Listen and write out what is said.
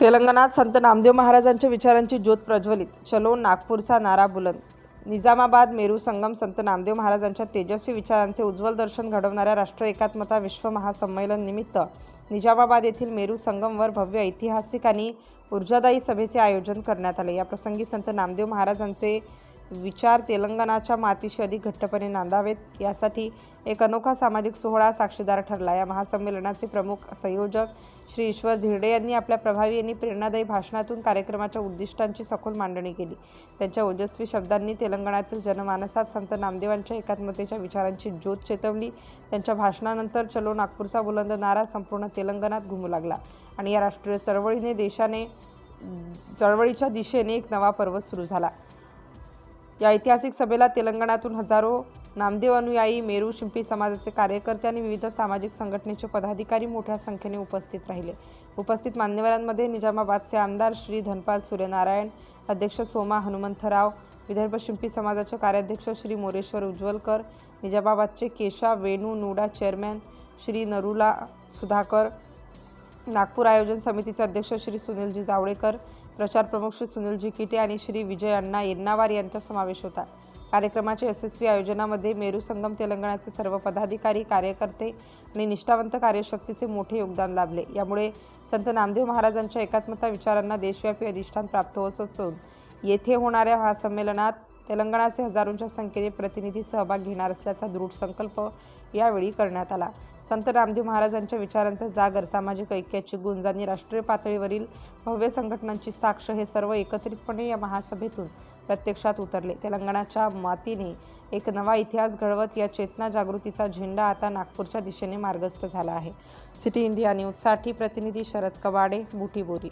तेलंगणात संत नामदेव महाराजांच्या विचारांची ज्योत प्रज्वलित. चलो नागपूरचा नारा बुलंद. निजामाबाद मेरू संगम संत नामदेव महाराजांच्या तेजस्वी विचारांचे उज्ज्वल दर्शन घडवणाऱ्या राष्ट्र एकात्मता विश्व महासंमेलन निमित्त निजामाबाद येथील मेरू संगमवर भव्य ऐतिहासिक आणि ऊर्जादायी सभेचे आयोजन करण्यात आले. या प्रसंगी संत नामदेव महाराजांचे विचार तेलंगणाच्या मातीशी अधिक घट्टपणे नांदावेत. यासाठी एक अनोखा सामाजिक सोहळा साक्षीदार ठरला. या महासंमेलनाचे प्रमुख संयोजक श्री ईश्वर धिरडे यांनी आपल्या प्रभावी आणि प्रेरणादायी भाषणातून कार्यक्रमाच्या उद्दिष्टांची सखोल मांडणी केली. त्यांच्या ओजस्वी शब्दांनी तेलंगणातील जनमानसात संत नामदेवांच्या एकात्मतेच्या विचारांची ज्योत चेतवली. त्यांच्या भाषणानंतर चलो नागपूरचा बुलंद नारा संपूर्ण तेलंगणात घुमू लागला आणि या राष्ट्रीय चळवळीने देशाने चळवळीच्या दिशेने एक नवा पर्व सुरू झाला. या ऐतिहासिक सभेला तेलंगणातून हजारो नामदेव अनुयायी मेरू शिंपी समाजाचे कार्यकर्ते आणि विविध सामाजिक संघटनेचे पदाधिकारी मोठ्या संख्येने उपस्थित राहिले. उपस्थित मान्यवरांमध्ये निजामाबादचे आमदार श्री धनपाल सूर्यनारायण अध्यक्ष सोमा हनुमंतराव विदर्भ शिंपी समाजाचे कार्याध्यक्ष श्री मोरेश्वर उज्ज्वलकर निजामाबादचे केशा वेणू नूडा चेअरमॅन श्री नरुला सुधाकर नागपूर आयोजन समितीचे अध्यक्ष श्री सुनीलजी जावडेकर प्रचार प्रमुख श्री सुनीलजी किटे आणि श्री विजय अण्णा येन्नावार यांचा समावेश होता. कार्यक्रमाच्या यशस्वी आयोजनामध्ये मेरू संगम तेलंगणाचे सर्व पदाधिकारी कार्यकर्ते आणि निष्ठावंत कार्यशक्तीचे मोठे योगदान लाभले. यामुळे संत नामदेव महाराजांच्या एकात्मता विचारांना देशव्यापी अधिष्ठान प्राप्त होत असून येथे होणाऱ्या हा संमेलनात तेलंगणाचे हजारोंच्या संख्येने प्रतिनिधी सहभाग घेणार असल्याचा दृढ संकल्प यावेळी करण्यात आला. संत रामदेव महाराजांच्या विचारांचा जागर सामाजिक ऐक्याची गुंज आणि राष्ट्रीय पातळीवरील भव्य संघटनांची साक्ष हे सर्व एकत्रितपणे या महासभेतून प्रत्यक्षात उतरले. तेलंगणाच्या मातीने एक नवा इतिहास घडवत या चेतना जागृतीचा झेंडा आता नागपूरच्या दिशेने मार्गस्थ झाला आहे. सिटी इंडिया न्यूजसाठी प्रतिनिधी शरद कवाडे बुटीबोरी.